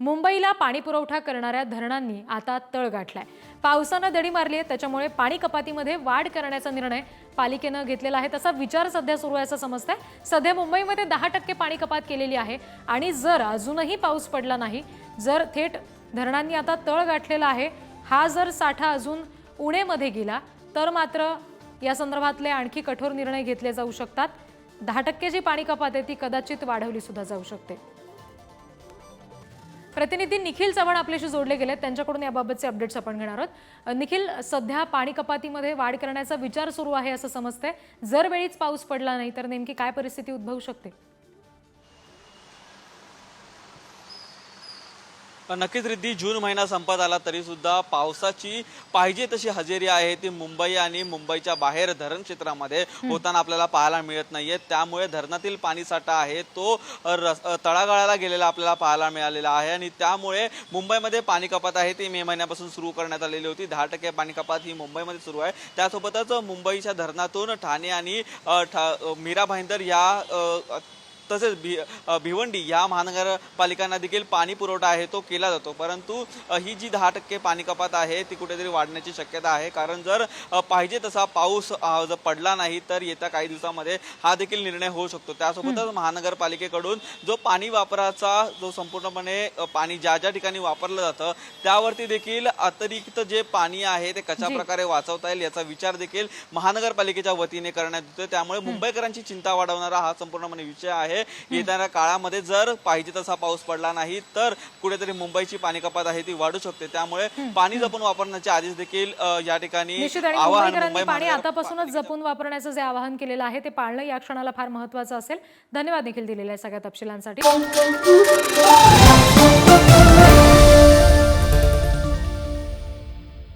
मुंबईला पाणी पुरवठा करणाऱ्या धरणांनी आता तळ गाठलाय. पावसानं दडी मारली आहे त्याच्यामुळे पाणी कपातीमध्ये वाढ करण्याचा निर्णय पालिकेनं घेतलेला आहे. तसा विचार सध्या सुरू आहे असं समजतंय. सध्या मुंबईमध्ये दहा टक्के पाणी कपात केलेली आहे आणि जर अजूनही पाऊस पडला नाही जर थेट धरणांनी आता तळ गाठलेला आहे हा जर साठा अजून उणेमध्ये गेला तर मात्र या संदर्भातले आणखी कठोर निर्णय घेतले जाऊ शकतात. दहा टक्के जी पाणी कपात आहे ती कदाचित वाढवली सुद्धा जाऊ शकते. प्रतिनिधी निखिल चव्हाण आपल्याशी जोडले गेले त्यांच्याकडून याबाबतचे अपडेट्स आपण घेणार आहोत. निखिल सध्या पाणी कपातीमध्ये वाढ करण्याचा विचार सुरू आहे असं समजतंय. जर वेळीच पाऊस पडला नाही तर नेमकी काय परिस्थिती उद्भवू शकते? नक्कीच रिद्धी जून महिना संपत आला तरी सुद्धा पावसाची पाहिजे तशी हजेरी आहे. ती मुंबई आणि मुंबईच्या बाहेर धरण क्षेत्रामध्ये होताना आपल्याला पाहायला मिळत नाहीये. त्यामुळे धरणातील पाणीसाठा आहे तो तळागाळाला गेलेला आपल्याला पाहायला मिळालेला आहे आणि त्यामुळे मुंबईमध्ये पाणी कपात आहे. ती मे महिन्यापासून सुरू करण्यात आलेली होती. दहा टक्के पाणी कपात ही मुंबईमध्ये सुरू आहे. त्यासोबतच मुंबईच्या धरणातून ठाणे आणि ठा- मीरा भाईंदर या तसेच भी भिवंडी या महानगरपालिकांना देखील पाणी पुरवठा आहे तो केला जातो. परंतु ही जी दहा टक्के पाणी कपात आहे ती कुठेतरी वाढण्याची शक्यता आहे. कारण जर पाहिजे तसा पाऊस जर पडला नाही तर येत्या काही दिवसामध्ये हा देखील निर्णय होऊ शकतो. त्यासोबतच महानगरपालिकेकडून जो पाणी वापराचा जो संपूर्णपणे पाणी ज्या ज्या ठिकाणी वापरलं जातं त्यावरती देखील अतिरिक्त जे पाणी आहे ते कशा. प्रकारे वाचवता येईल याचा विचार देखील महानगरपालिकेच्या वतीने करण्यात येतो त्यामुळे मुंबईकरांची चिंता वाढवणारा हा संपूर्णपणे विषय आहे. येणाऱ्या काळामध्ये जर पाहिजे तसा पाऊस पडला नाही तर कुठेतरी मुंबईची पाणी कपात आहे ती वाढू शकते. त्यामुळे पाणी जपून वापरण्याचे आधीच देखील या ठिकाणी आवाहन पाणी आतापासूनच जपून वापरण्याचं जे आवाहन केलेलं आहे ते पाळणं या क्षणाला फार महत्वाचं असेल. धन्यवाद निखिल दिलेल्या सगळ्या तपशिलांसाठी.